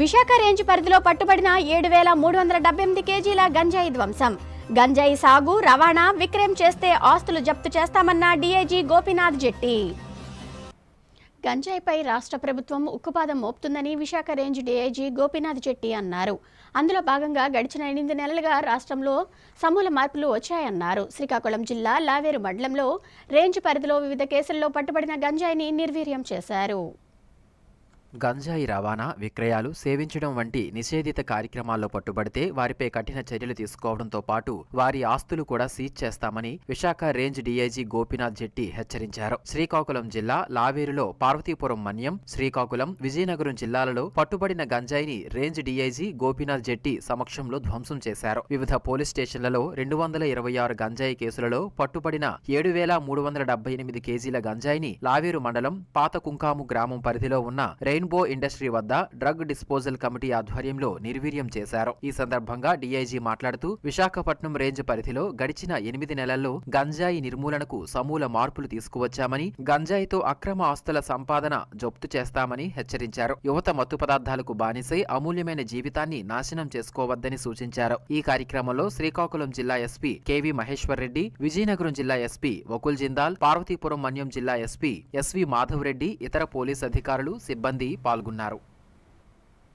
Visakha range పరిధిలో పట్టుబడిన ఏడు వేల మూడు వందల డెబ్బై ఎనిమిది కేజీల గంజాయి ధ్వంసం. గంజాయి సాగు రవాణా విక్రయం చేస్తే ఆస్తులు జప్తు చేస్తామన్న డీఐజీ గోపీనాథ్ జెట్టి. గంజాయిపై రాష్ట్ర ప్రభుత్వం ఉక్కుపాదం మోపుతుందని విశాఖ రేంజ్ డీఐజీ గోపీనాథ్ జెట్టి అన్నారు. అందులో భాగంగా గడిచిన ఎనిమిది నెలలుగా రాష్ట్రంలో సమూల మార్పులు వచ్చాయన్నారు. శ్రీకాకుళం జిల్లా లావేరు మండలంలో రేంజ్ పరిధిలో వివిధ కేసుల్లో పట్టుబడిన గంజాయిని నిర్వీర్యం చేశారు. గంజాయి రవాణా విక్రయాలు సేవించడం వంటి నిషేధిత కార్యక్రమాల్లో పట్టుబడితే వారిపై కఠిన చర్యలు తీసుకోవడంతో పాటు వారి ఆస్తులు కూడా సీజ్ చేస్తామని విశాఖ రేంజ్ డీఐజీ గోపీనాథ్ జెట్టి హెచ్చరించారు. శ్రీకాకుళం జిల్లా లావేరులో పార్వతీపురం మన్యం శ్రీకాకుళం విజయనగరం జిల్లాలలో పట్టుబడిన గంజాయిని రేంజ్ డీఐజీ గోపీనాథ్ జెట్టి సమక్షంలో ధ్వంసం చేశారు. వివిధ పోలీస్ స్టేషన్లలో రెండు వందల ఇరవై ఆరు గంజాయి కేసులలో పట్టుబడిన ఏడు వేల మూడు వందల డెబ్బై ఎనిమిది కేజీల గంజాయిని లావేరు మండలం పాత కుంకాము గ్రామం పరిధిలో ఉన్న రెయిన్బో ఇండస్ట్రీ వద్ద డ్రగ్ డిస్పోజల్ కమిటీ ఆధ్వర్యంలో నిర్వీర్యం చేశారు. ఈ సందర్భంగా డీఐజీ మాట్లాడుతూ విశాఖపట్నం రేంజ్ పరిధిలో గడిచిన ఎనిమిది నెలల్లో గంజాయి నిర్మూలనకు సమూల మార్పులు తీసుకువచ్చామని గంజాయితో అక్రమ ఆస్తుల సంపాదన జప్తు చేస్తామని హెచ్చరించారు. యువత మత్తు పదార్థాలకు బానిసై అమూల్యమైన జీవితాన్ని నాశనం చేసుకోవద్దని సూచించారు. ఈ కార్యక్రమంలో శ్రీకాకుళం జిల్లా SP K V Maheshwar Reddy Vizianagaram జిల్లా ఎస్పీ వకుల్ జిందాల్ పార్వతీపురం మన్యం జిల్లా ఎస్పీ ఎస్వి మాధవ్ రెడ్డి ఇతర పోలీస్ అధికారులు సిబ్బంది పాల్గొన్నారు.